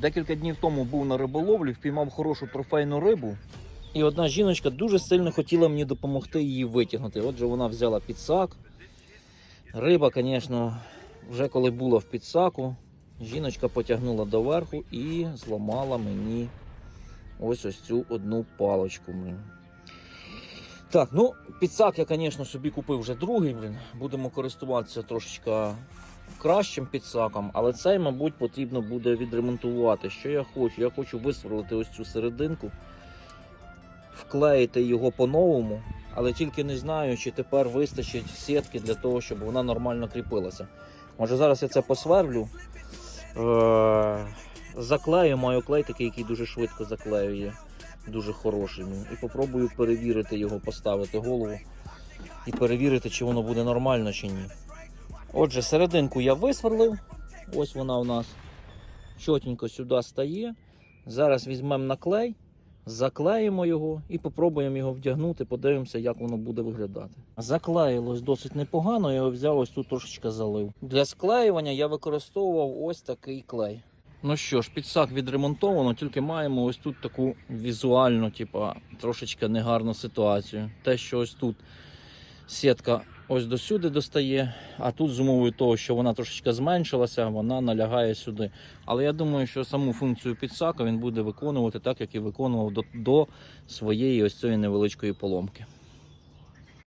Декілька днів тому був на риболовлі, впіймав хорошу трофейну рибу. І одна жіночка дуже сильно хотіла мені допомогти її витягнути. Отже, вона взяла підсак. Риба, звісно, вже коли була в підсаку, жіночка потягнула доверху і зламала мені ось ось цю одну палочку. Так, ну, підсак я, звісно, собі купив вже другий. Будемо користуватися трошечка кращим підсаком, але цей, мабуть, потрібно буде відремонтувати. Що я хочу? Я хочу висверлити ось цю серединку, вклеїти його по-новому, але тільки не знаю, чи тепер вистачить сітки для того, щоб вона нормально кріпилася. Може зараз я це посверлю. Е- Заклею, маю клей такий, який дуже швидко заклеює. Дуже хороший. І попробую перевірити його, поставити голову і перевірити, чи воно буде нормально чи ні. Отже, серединку я висверлив. Ось вона у нас чотенько сюди стає. Зараз візьмемо наклей, заклеїмо його і попробуємо його вдягнути, подивимося, як воно буде виглядати. Заклеїлось досить непогано, я його взяв ось тут трошечки залив. Для склеювання я використовував ось такий клей. Ну що ж, підсак відремонтовано, тільки маємо ось тут таку візуальну, типа, трошечки негарну ситуацію. Те, що ось тут сітка ось до сюди достає, а тут з умовою того, що вона трошечки зменшилася, вона налягає сюди. Але я думаю, що саму функцію підсака він буде виконувати так, як і виконував до, до своєї ось цієї невеличкої поломки.